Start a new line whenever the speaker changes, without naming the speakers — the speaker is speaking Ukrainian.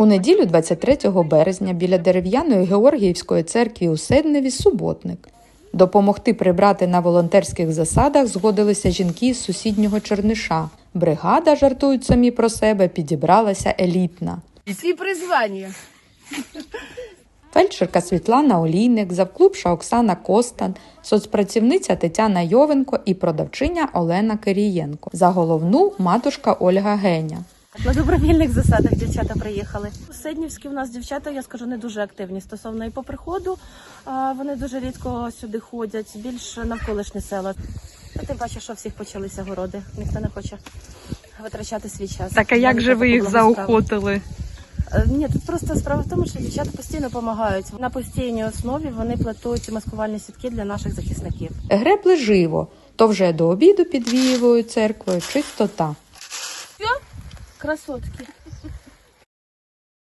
У неділю 23 березня біля дерев'яної Георгіївської церкви у Седневі суботник. Допомогти прибрати на волонтерських засадах згодилися жінки з сусіднього Черниша. Бригада, жартують самі про себе, підібралася елітна.
Всі призвання.
Фельдшерка Світлана Олійник, завклубша Оксана Костан, соцпрацівниця Тетяна Йовенко і продавчиня Олена Кирієнко. За головну матушка Ольга Геня.
На добровільних засадах дівчата приїхали. У Седнівські у нас дівчата, я скажу, не дуже активні стосовно і по приходу. Вони дуже рідко сюди ходять, більш навколишні села. Та ти бачиш, що всіх почалися городи. Ніхто не хоче витрачати свій час.
Так а як же ви їх заохотили?
Е, Ні, тут просто справа в тому, що дівчата постійно допомагають. На постійній основі вони плетуть маскувальні сітки для наших захисників.
Гребли живо, то вже до обіду під Вієвою церквою чистота.
Красотки.